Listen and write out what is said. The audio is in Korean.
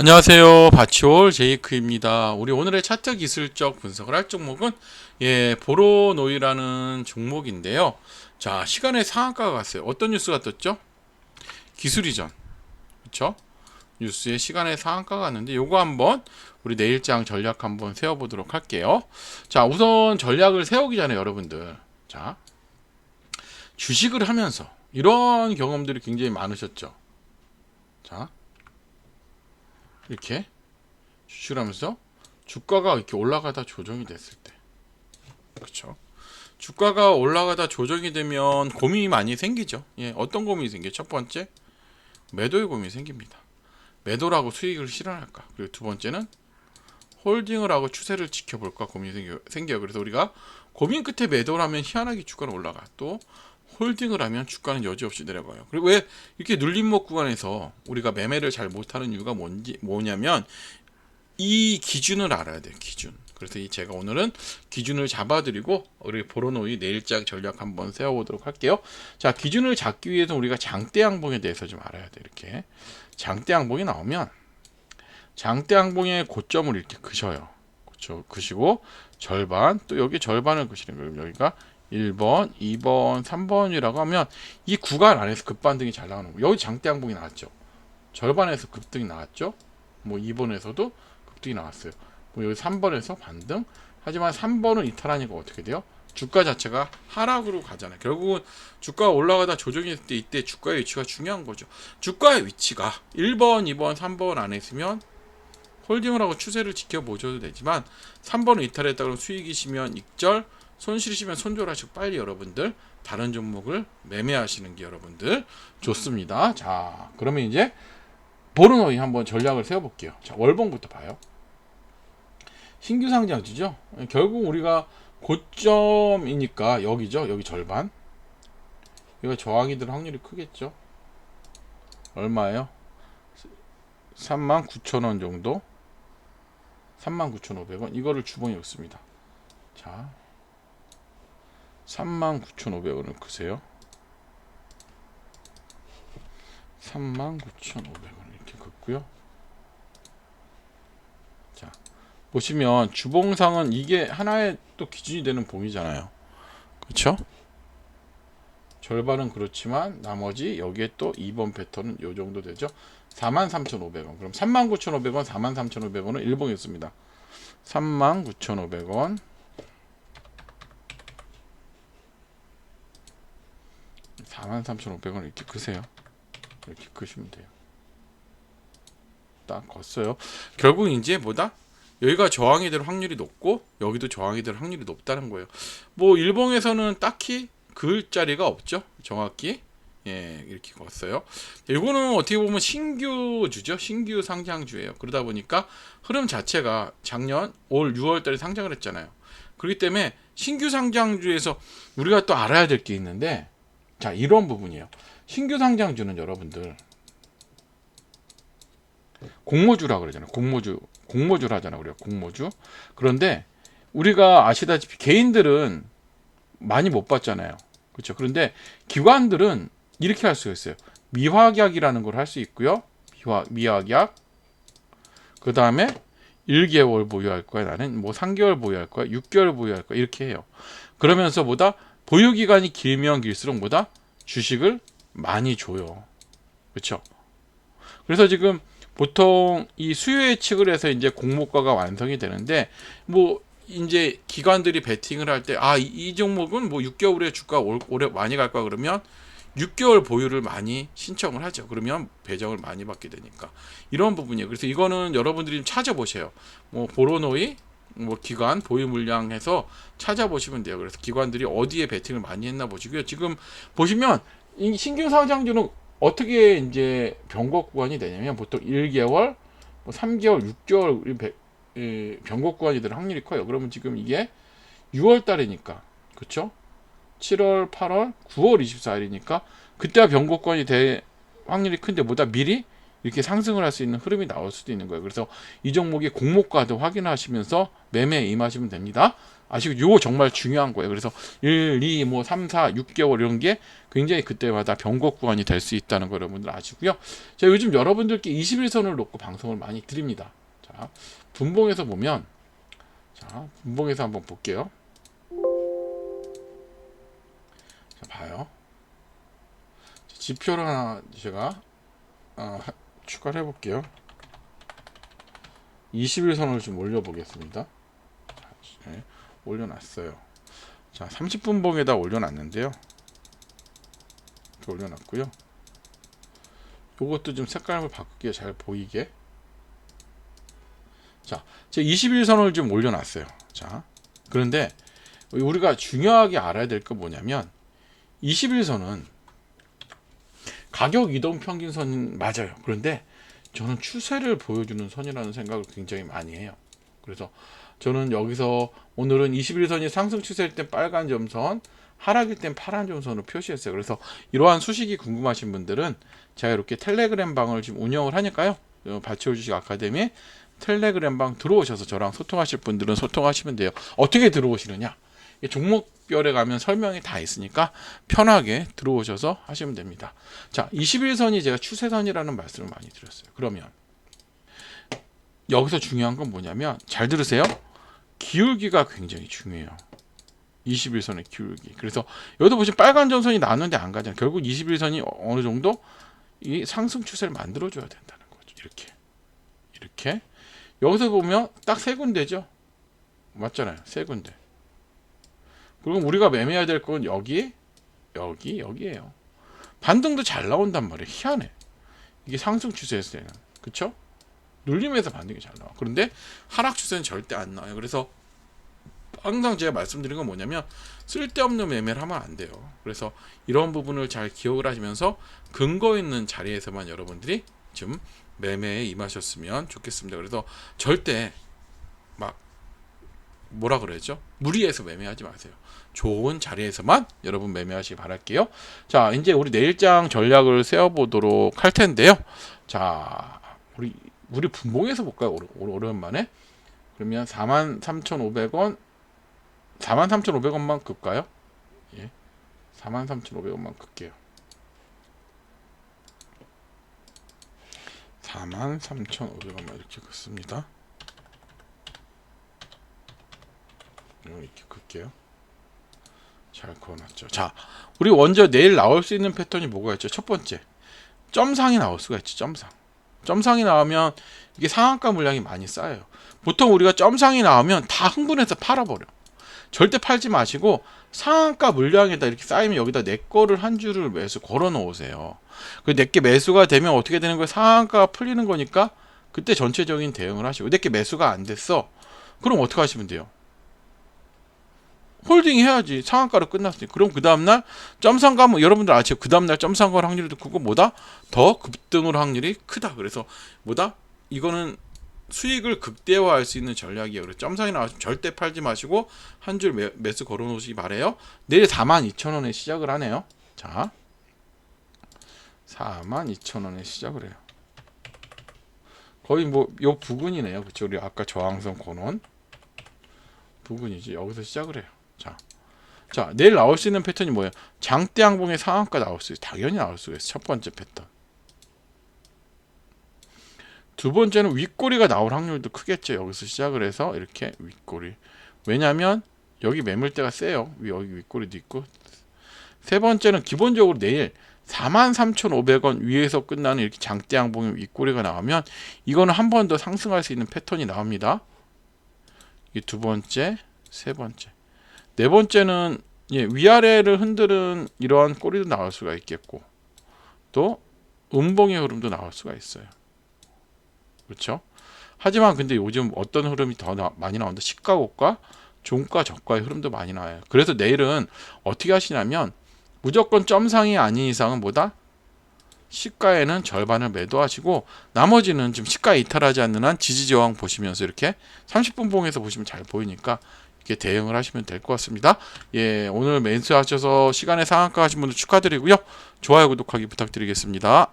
안녕하세요. 바치올 제이크입니다. 우리 오늘의 차트 기술적 분석을 할 종목은 예, 보로노이라는 종목인데요. 자, 시간의 상한가가 갔어요. 어떤 뉴스가 떴죠? 기술 이전. 그렇죠? 뉴스에 시간의 상한가가 갔는데 요거 한번 우리 내일장 전략 한번 세워 보도록 할게요. 자, 우선 전략을 세우기 전에 여러분들 자, 주식을 하면서 이런 경험들이 굉장히 많으셨죠. 자, 이렇게 주식을 하면서 주가가 이렇게 올라가다 조정이 됐을 때. 그렇죠 주가가 올라가다 조정이 되면 고민이 많이 생기죠. 예 어떤 고민이 생겨? 첫 번째 매도의 고민이 생깁니다. 매도라고 수익을 실현할까? 그리고 두 번째는 홀딩을 하고 추세를 지켜볼까 고민이 생겨, 생겨요. 그래서 우리가 고민 끝에 매도를 하면 희한하게 주가는 올라가. 또 홀딩을 하면 주가는 여지없이 내려가요. 그리고 왜 이렇게 눌림목 구간에서 우리가 매매를 잘 못하는 이유가 뭔지 뭐냐면 이 기준을 알아야 돼요. 기준. 그래서 이 제가 오늘은 기준을 잡아드리고 우리 보로노이 내일장 전략 한번 세워보도록 할게요. 자 기준을 잡기 위해서 우리가 장대 양봉에 대해서 좀 알아야 돼. 이렇게 장대 양봉이 나오면 장대 양봉의 고점을 이렇게 그셔요. 그렇죠. 그시고 절반 또 여기 절반을 그시는 거예요. 여기가 1번, 2번, 3번이라고 하면 이 구간 안에서 급반등이 잘 나오는 거예요. 여기 장대 양봉이 나왔죠. 절반에서 급등이 나왔죠. 뭐 2번에서도 급등이 나왔어요. 뭐 여기 3번에서 반등. 하지만 3번은 이탈하니까 어떻게 돼요? 주가 자체가 하락으로 가잖아요. 결국은 주가가 올라가다 조정이 될때 이때 주가의 위치가 중요한 거죠. 주가의 위치가 1번, 2번, 3번 안에 있으면 홀딩을 하고 추세를 지켜보셔도 되지만 3번은 이탈했다 그러면 수익이시면 익절, 손실이시면 손절하시고 빨리 여러분들 다른 종목을 매매하시는 게 여러분들 좋습니다. 자, 그러면 이제 보르노이 한번 전략을 세워볼게요. 자, 월봉부터 봐요. 신규 상장주죠. 결국 우리가 고점이니까 여기죠. 여기 절반. 이거 저항이 될 확률이 크겠죠. 얼마예요? 39,000원 정도. 39,500원. 이거를 주봉에 넣습니다. 자, 39,500원을 크세요. 39,500원 이렇게 긋고요. 자, 보시면 주봉상은 이게 하나의 또 기준이 되는 봉이잖아요. 그렇죠? 절반은 그렇지만 나머지 여기에 또 2번 패턴은 요 정도 되죠. 43,500원. 그럼 39,500원, 43,500원은 일봉이었습니다. 39,500원 43,500원 이렇게 크세요. 이렇게 크시면 돼요. 딱 걷어요. 결국 이제 뭐다? 여기가 저항이 될 확률이 높고 여기도 저항이 될 확률이 높다는 거예요. 뭐 일봉에서는 딱히 그을 자리가 없죠. 정확히 예 이렇게 걷어요. 이거는 어떻게 보면 신규주죠. 신규 상장주예요. 그러다 보니까 흐름 자체가 작년 올 6월달에 상장을 했잖아요. 그렇기 때문에 신규 상장주에서 우리가 또 알아야 될 게 있는데 자, 이런 부분이에요. 신규 상장주는 여러분들 공모주라 그러잖아요. 공모주, 공모주를 하잖아요. 우리가 공모주. 그런데 우리가 아시다시피 개인들은 많이 못 받잖아요. 그렇죠. 그런데 기관들은 이렇게 할 수가 있어요. 미확약이라는 걸 할 수 있고요. 미확, 미확약. 그 다음에 1개월 보유할 거야. 나는 뭐 3개월 보유할 거야. 6개월 보유할 거야. 이렇게 해요. 그러면서 보다 보유 기간이 길면 길수록 뭐다 주식을 많이 줘요. 그렇죠? 그래서 지금 보통 이 수요 예측을 해서 이제 공모가가 완성이 되는데 뭐 이제 기관들이 베팅을 할 때 아이 종목은 뭐 6개월에 주가 오래 많이 갈까 그러면 6개월 보유를 많이 신청을 하죠. 그러면 배정을 많이 받게 되니까 이런 부분이에요. 그래서 이거는 여러분들이 좀 찾아보세요. 뭐 보로노이 뭐 기관 보유 물량 해서 찾아보시면 돼요. 그래서 기관들이 어디에 베팅을 많이 했나 보시고요. 지금 보시면 이 신규 상장주는 어떻게 이제 변곡 구간이 되냐면 보통 1개월, 뭐 3개월, 6개월 변곡 구간이 될 확률이 커요. 그러면 지금 이게 6월 달이니까 그렇죠? 7월, 8월, 9월 24일이니까 그때가 변곡 구간이 될 확률이 큰데 보다 미리 이렇게 상승을 할 수 있는 흐름이 나올 수도 있는 거예요. 그래서 이 종목의 공모가도 확인하시면서 매매에 임하시면 됩니다. 아시고 요거 정말 중요한 거예요. 그래서 1, 2, 뭐 3, 4, 6개월 이런 게 굉장히 그때마다 변곡 구간이 될 수 있다는 거 여러분들 아시고요. 제가 요즘 여러분들께 21선을 놓고 방송을 많이 드립니다. 자, 분봉에서 보면 자, 분봉에서 한번 볼게요. 자, 봐요. 지표를 하나 제가 어, 하- 추가를 해볼게요. 21선을 좀 올려보겠습니다. 자, 네, 올려놨어요. 자, 30분봉에다 올려놨는데요. 올려놨고요. 요것도 좀 색깔을 바꾸게 잘 보이게. 자, 제 21선을 좀 올려놨어요. 자, 그런데 우리가 중요하게 알아야 될 거 뭐냐면 21선은 가격 이동 평균선 맞아요. 그런데 저는 추세를 보여주는 선이라는 생각을 굉장히 많이 해요. 그래서 저는 여기서 오늘은 21선이 상승 추세일 땐 빨간 점선, 하락일 땐 파란 점선으로 표시했어요. 그래서 이러한 수식이 궁금하신 분들은 제가 이렇게 텔레그램 방을 지금 운영을 하니까요. 어, 발치호 주식 아카데미 텔레그램 방 들어오셔서 저랑 소통하실 분들은 소통하시면 돼요. 어떻게 들어오시느냐? 이 종목별에 가면 설명이 다 있으니까 편하게 들어오셔서 하시면 됩니다. 자, 21선이 제가 추세선이라는 말씀을 많이 드렸어요. 그러면 여기서 중요한 건 뭐냐면 잘 들으세요. 기울기가 굉장히 중요해요. 21선의 기울기. 그래서 여기도 보시면 빨간 점선이 나왔는데 안 가잖아요. 결국 21선이 어느 정도 이 상승 추세를 만들어 줘야 된다는 거죠. 이렇게. 이렇게. 여기서 보면 딱 세 군데죠. 맞잖아요. 세 군데. 그리고 우리가 매매해야 될 건 여기, 여기, 여기에요. 반등도 잘 나온단 말이에요. 희한해. 이게 상승 추세에서는. 그쵸? 눌림에서 반등이 잘 나와. 그런데 하락 추세는 절대 안 나와요. 그래서 항상 제가 말씀드린 건 뭐냐면 쓸데없는 매매를 하면 안 돼요. 그래서 이런 부분을 잘 기억을 하시면서 근거 있는 자리에서만 여러분들이 좀 매매에 임하셨으면 좋겠습니다. 그래서 절대 막 뭐라 그러죠? 무리해서 매매하지 마세요. 좋은 자리에서만 여러분 매매하시기 바랄게요. 자, 이제 우리 내일장 전략을 세워보도록 할 텐데요. 자, 우리 우리 분봉에서 볼까요? 오래- 오랜만에 그러면 43,500원 43,500원만 끌까요? 예. 43,500원만 끌게요. 43,500원만 이렇게 긋습니다. 이렇게 끌게요. 잘 그어놨죠. 자, 우리 먼저 내일 나올 수 있는 패턴이 뭐가 있죠? 첫 번째, 점상이 나올 수가 있죠. 점상. 점상이 나오면 이게 상한가 물량이 많이 쌓여요. 보통 우리가 점상이 나오면 다 흥분해서 팔아버려. 절대 팔지 마시고 상한가 물량에다 이렇게 쌓이면 여기다 내 거를 한 줄을 매수 걸어 놓으세요. 그 내게 매수가 되면 어떻게 되는 거예요? 상한가가 풀리는 거니까 그때 전체적인 대응을 하시고 내게 매수가 안 됐어. 그럼 어떻게 하시면 돼요? 홀딩 해야지. 상한가로 끝났으니 그럼 그 다음날 점상 가 면 여러분들 아시죠? 그 다음날 점상 갈 확률이 크고 뭐다? 더 급등을 확률이 크다. 그래서 뭐다? 이거는 수익을 극대화할 수 있는 전략이에요. 그래서 점상이 나와서 절대 팔지 마시고 한 줄 매수 걸어 놓으시기 바래요. 내일 42,000원에 시작을 하네요. 자 42,000원에 시작을 해요. 거의 뭐 요 부근이네요. 그쵸 우리 아까 저항선 권원. 부근이지. 여기서 시작을 해요 자, 자 내일 나올 수 있는 패턴이 뭐예요? 장대 항봉의 상한가 나올 수 있어요. 당연히 나올 수가 있어요. 첫 번째 패턴. 두 번째는 윗꼬리가 나올 확률도 크겠죠. 여기서 시작을 해서 이렇게 윗꼬리. 왜냐하면 여기 매물대가 세요. 위- 여기 윗꼬리도 있고. 세 번째는 기본적으로 내일 43,500원 위에서 끝나는 이렇게 장대 항봉의 윗꼬리가 나오면 이거는 한 번 더 상승할 수 있는 패턴이 나옵니다. 이두 번째, 세 번째. 네 번째는 예, 위아래를 흔드는 이러한 꼬리도 나올 수가 있겠고 또 음봉의 흐름도 나올 수가 있어요. 그렇죠? 하지만 근데 요즘 어떤 흐름이 더 나- 많이 나온다? 시가 고가, 종가 저가의 흐름도 많이 나와요. 그래서 내일은 어떻게 하시냐면 무조건 점상이 아닌 이상은 뭐다? 시가에는 절반을 매도하시고 나머지는 좀 시가 이탈하지 않는 한 지지 저항 보시면서 이렇게 30분 봉에서 보시면 잘 보이니까 이렇게 대응을 하시면 될 것 같습니다. 예, 오늘 매수하셔서 시간에 상한가 하신 분들 축하드리고요. 좋아요, 구독하기 부탁드리겠습니다.